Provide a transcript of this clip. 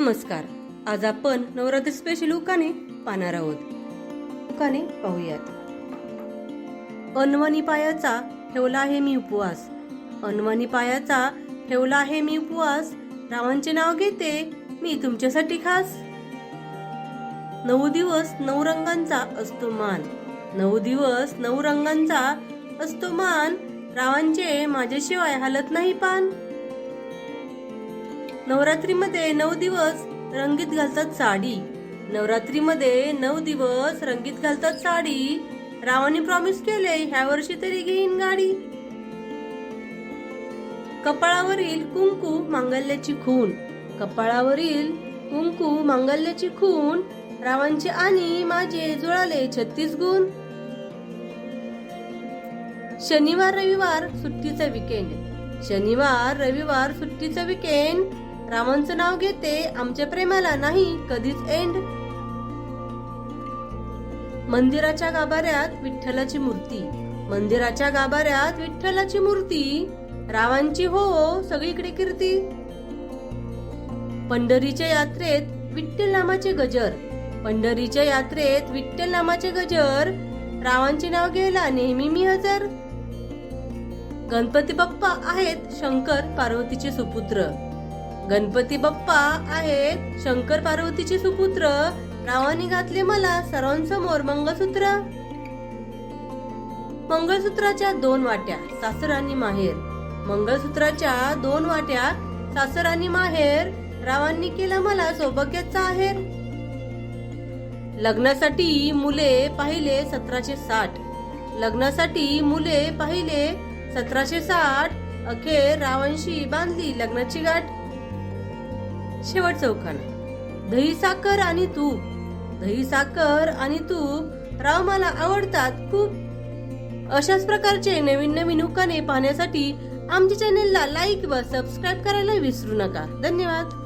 नमस्कार. आज आपण नवरात्री स्पेशल उकाने पाहणार आहोत. उकाने पाहूयात. अनवानी पायाचा ठेवला आहे मी उपवास. अनवानी पायाचा ठेवला आहे मी उपवास. रावांचे नाव घेते मी तुमच्यासाठी खास. नऊ दिवस नऊ रंगांचा असतो मान. नऊ दिवस नऊ रंगांचा असतो मान. रावांचे माझ्याशिवाय हालत नाही पान. नवरात्रीमध्ये नऊ दिवस रंगीत घालतात साडी. नवरात्रीमध्ये नऊ दिवस रंगीत घालतात साडी. रावाने प्रॉमिस केले ह्या वर्षी तरी घेईन गाडी. कपाळावरील कुंकू मांगल्याची खून. कपाळावरील कुंकू मांगल्याची खून. रावांचे आणि माझे जुळाले छत्तीस गुण. शनिवार रविवार सुट्टीचा विकेंड शनिवार रविवार सुट्टीचा विकेंड रामांचं नाव घेते आमच्या प्रेमाला नाही कधीच एंड मंदिराच्या गाभाऱ्यात विठ्ठलाची मूर्ती. मंदिराच्या गाभाऱ्यात विठ्ठलाची मूर्ती. रावांची हो, हो सगळीकडे कीर्ती. पंढरीच्या यात्रेत विठ्ठल नामाचे गजर. पंढरीच्या यात्रेत विठ्ठल नामाचे गजर. रावांचे नाव घ्यायला नेहमी मी हजर. गणपती बाप्पा आहेत शंकर पार्वतीचे सुपुत्र. गणपती बाप्पा आहेत. शंकर पार्वतीचे सुपुत्र. रावाने घातले मला सर्वांसमोर मंगळसूत्र. मंगळसूत्राच्या दोन वाट्या सासर आणि माहेर. मंगळसूत्राच्या दोन वाट्या सासर आणि माहेर. रावांनी केला मला सौभाग्याचा आहेर. लग्नासाठी मुले पाहिले सतराशे साठ. लग्नासाठी मुले पाहिले सतराशे साठ. अखेर रावणशी बांधली लग्नाची गाठ. शेवट चौकाना दही साखर आणि तूप. दही साखर आणि तूप राव मला आवडतात खूप. अशाच प्रकारचे नवीन नवीन उकाने पाहण्यासाठी आमच्या चॅनेलला लाईक व सबस्क्राईब करायला विसरू नका. धन्यवाद.